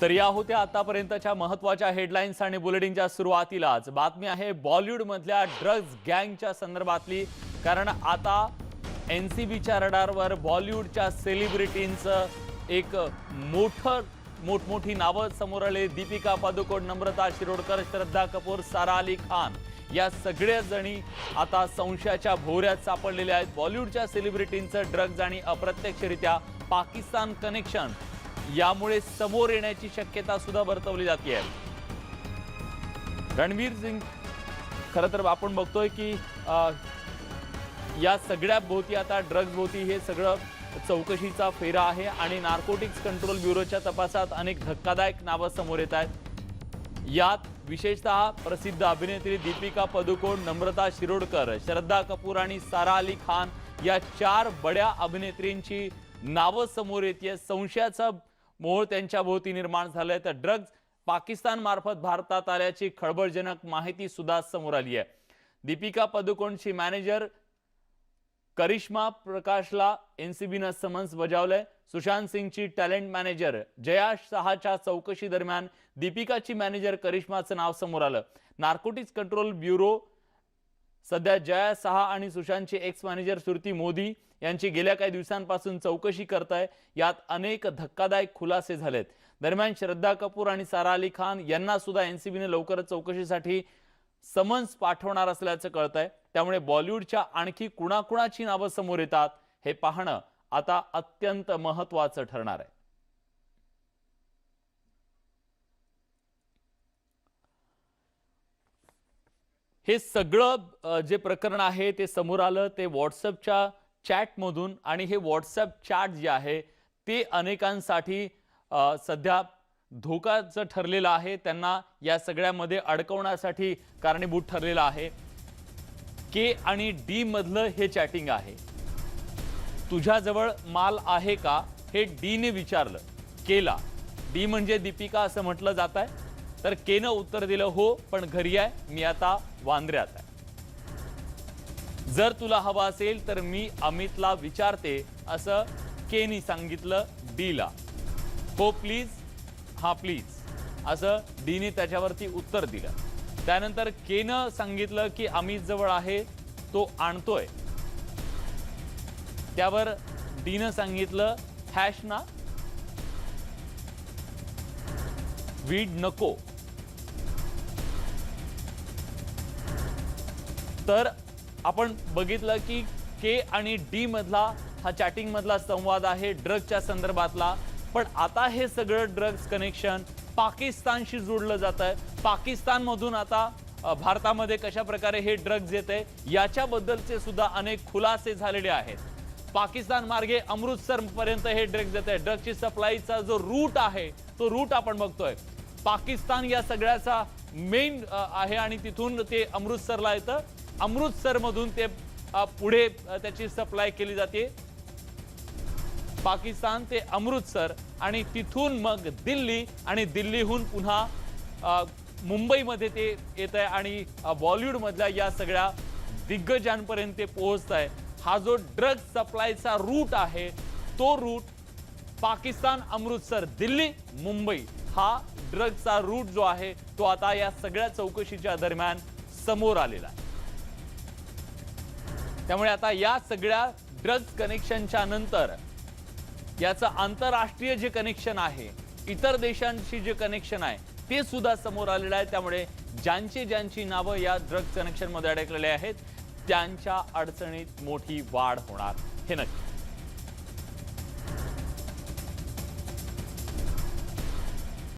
तर या होत्या आतापर्यंतच्या महत्त्वाच्या हेडलाईन्स आणि बुलेटिनच्या सुरुवातीलाच बातमी आहे बॉलिवूडमधल्या ड्रग्ज गँगच्या संदर्भातली. कारण आता एन सी बीच्या रडारवर बॉलिवूडच्या सेलिब्रिटींचं एक मोठं मोठमोठी नावं समोर आले. दीपिका पादुकोण नम्रता शिरोडकर श्रद्धा कपूर सारा अली खान. या सगळ्या जणी आता संशयाच्या भोवऱ्यात सापडलेल्या आहेत. बॉलिवूडच्या सेलिब्रिटींचं ड्रग्ज आणि अप्रत्यक्षरित्या पाकिस्तान कनेक्शन यामुळे समोर येण्याची शक्यता सुद्धा वर्तवली जाते रणवीर सिंग खरं तर आपण बघतोय की आ, या सगळ्या भोवती आता ड्रग्ज भोवती हे सगळं चौकशीचा फेरा आहे आणि नार्कोटिक्स कंट्रोल ब्युरोच्या तपासात अनेक धक्कादायक नावं समोर येत आहेत. यात विशेषतः प्रसिद्ध अभिनेत्री दीपिका पदुकोण नम्रता शिरोडकर श्रद्धा कपूर आणि सारा अली खान या चार बड्या अभिनेत्रींची नावं समोर येते संशयाचा मोह त्यांच्या भोवती निर्माण झालंय. तर ड्रग्ज पाकिस्तान मार्फत भारतात आल्याची खळबळजनक माहिती सुद्धा समोर आली आहे. दीपिका पदुकोणची मॅनेजर करिश्मा प्रकाशला एनसीबीनं समन्स बजावलंय. सुशांत सिंगची टॅलेंट मॅनेजर जया शहाच्या चौकशी दरम्यान दीपिकाची मॅनेजर करिश्माचं नाव समोर आलं. नार्कोटिक्स कंट्रोल ब्युरो सध्या जया सहा आणि सुशांतची एक्स मॅनेजर श्रुती मोदी यांची गेल्या काही दिवसांपासून चौकशी करत आहे यात अनेक धक्कादायक खुलासे झालेत. दरम्यान श्रद्धा कपूर आणि सारा अली खान यांना सुद्धा एनसीबीने लवकरच चौकशीसाठी समन्स पाठवणार असल्याचं कळत आहे त्यामुळे बॉलिवूडच्या आणखी कुणाकुणाची नावं समोर येतात हे पाहणं आता अत्यंत महत्वाचं ठरणार आहे. हे सगळं जे प्रकरण आहे ते समोर आलं ते व्हॉट्सअपच्या चॅटमधून आणि हे व्हॉट्सअप चॅट जे आहे ते अनेकांसाठी सध्या धोकाचं ठरलेलं आहे. त्यांना या सगळ्यामध्ये अडकवण्यासाठी कारणीभूत ठरलेलं आहे. के आणि डी मधलं हे चॅटिंग आहे. तुझ्याजवळ माल आहे का? हे डीने विचारलं. केला डी म्हणजे दीपिका असं म्हटलं जात आहे तर केनं उत्तर दिलं हो पण घरी आहे मी आता वांद्र्यात आहे. जर तुला हवा असेल तर मी अमितला विचारते असं केनी सांगितलं डीला. हो प्लीज. हा प्लीज. असं डीने त्याच्यावरती उत्तर दिलं. त्यानंतर केनं सांगितलं की अमित जवळ आहे तो आणतोय. त्यावर डीनं सांगितलं हॅश ना. वीड नको. तर आपण बघितलं की के आणि डी मधला हा चॅटिंग मधला संवाद आहे ड्रगच्या संदर्भातला. पण आता हे सगळं ड्रग्ज कनेक्शन पाकिस्तानशी जोडलं जात आहे पाकिस्तानमधून आता भारतामध्ये कशा प्रकारे हे ड्रग्ज येते याच्याबद्दलचे सुद्धा अनेक खुलासे झालेले आहेत. पाकिस्तान मार्गे अमृतसर पर्यंत हे ड्रग्ज येत आहे ड्रगची सप्लायचा जो रूट आहे तो रूट आपण बघतोय. पाकिस्तान या सगळ्याचा मेन आहे आणि तिथून ते अमृतसरला येतं. अमृतसरमधून ते पुढे त्याची सप्लाय केली जाते. पाकिस्तान ते अमृतसर आणि तिथून मग दिल्ली आणि दिल्लीहून पुन्हा मुंबईमध्ये ते येत आहे आणि बॉलिवूडमधल्या या सगळ्या दिग्गजांपर्यंत ते पोहोचत आहे. हा जो ड्रग सप्लायचा रूट आहे तो रूट पाकिस्तान अमृतसर दिल्ली मुंबई हा ड्रगचा रूट जो आहे तो आता या सगळ्या चौकशीच्या दरम्यान समोर आलेला आहे. त्यामुळे आता या सगळ्या ड्रग्ज कनेक्शनच्या नंतर याचं आंतरराष्ट्रीय जे कनेक्शन आहे इतर देशांशी जे कनेक्शन आहे ते सुद्धा समोर आलेलं आहे. त्यामुळे ज्यांची ज्यांची नावं या ड्रग्ज कनेक्शनमध्ये अडकलेले आहेत त्यांच्या अडचणीत मोठी वाढ होणार. हे नक्की.